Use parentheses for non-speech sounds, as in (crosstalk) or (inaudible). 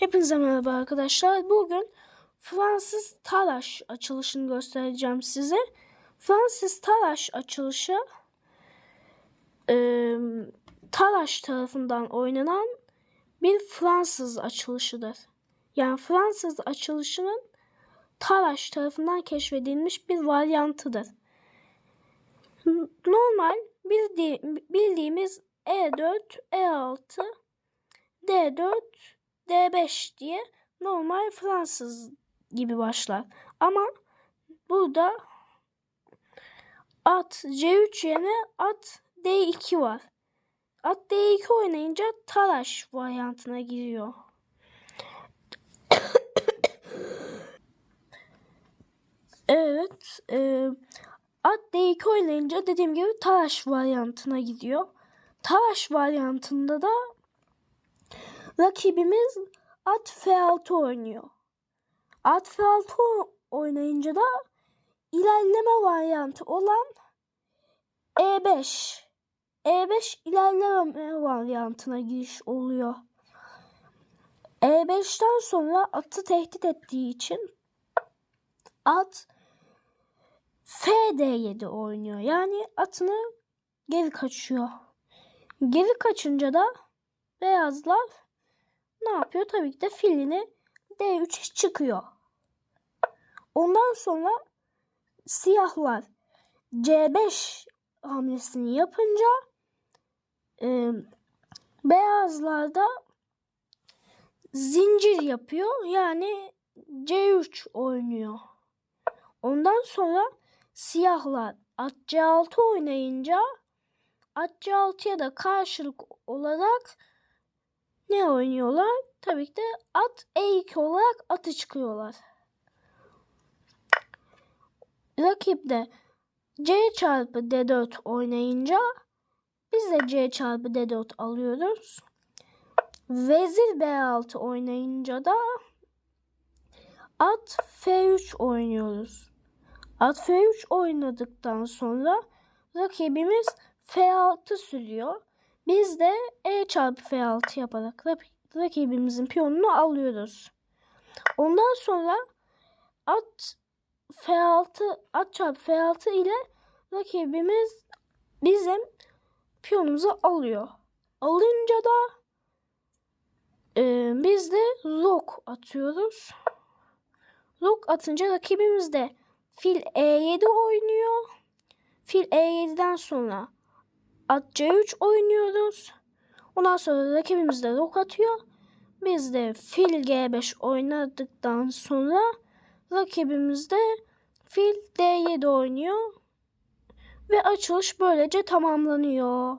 Hepinize merhaba arkadaşlar. Bugün Fransız Talaş açılışını göstereceğim size. Fransız Talaş açılışı e, Talaş tarafından oynanan bir Fransız açılışıdır. Yani Fransız açılışının Talaş tarafından keşfedilmiş bir varyantıdır. Normal bildi, bildiğimiz E E4, E6, D4, D5 diye normal Fransız gibi başlar. Ama burada at C3 yerine at D2 var. At D2 oynayınca Talaş varyantına giriyor. (coughs) evet. E, at D2 oynayınca dediğim gibi Talaş varyantına gidiyor. Talaş varyantında da rakibimiz at F6 oynuyor. At F6 oynayınca da ilerleme varyantı olan E5. E5 ilerleme varyantına giriş oluyor. E5'ten sonra atı tehdit ettiği için at FD7 oynuyor. Yani atını geri kaçıyor. Geri kaçınca da beyazlar ne yapıyor? Tabii ki de filini D3'e çıkıyor. Ondan sonra siyahlar C5 hamlesini yapınca e, beyazlar da zincir yapıyor. Yani C3 oynuyor. Ondan sonra siyahlar at C6 oynayınca at C6'ya da karşılık olarak ne oynuyorlar? Tabii ki de at E2 olarak atı çıkıyorlar. Rakip de C çarpı D4 oynayınca biz de C çarpı D4 alıyoruz. Vezir B6 oynayınca da at F3 oynuyoruz. At F3 oynadıktan sonra rakibimiz F6 sürüyor. Biz de E çarpı F6 yaparak rakibimizin piyonunu alıyoruz. Ondan sonra at F6 at çarpı F6 ile rakibimiz bizim piyonumuzu alıyor. Alınca da e, biz de lok atıyoruz. Lok atınca rakibimiz de fil E7 oynuyor. Fil E7'den sonra at C3 oynuyoruz. Ondan sonra rakibimiz de rok atıyor. Biz de fil G5 oynadıktan sonra rakibimiz de fil D7 oynuyor. Ve açılış böylece tamamlanıyor.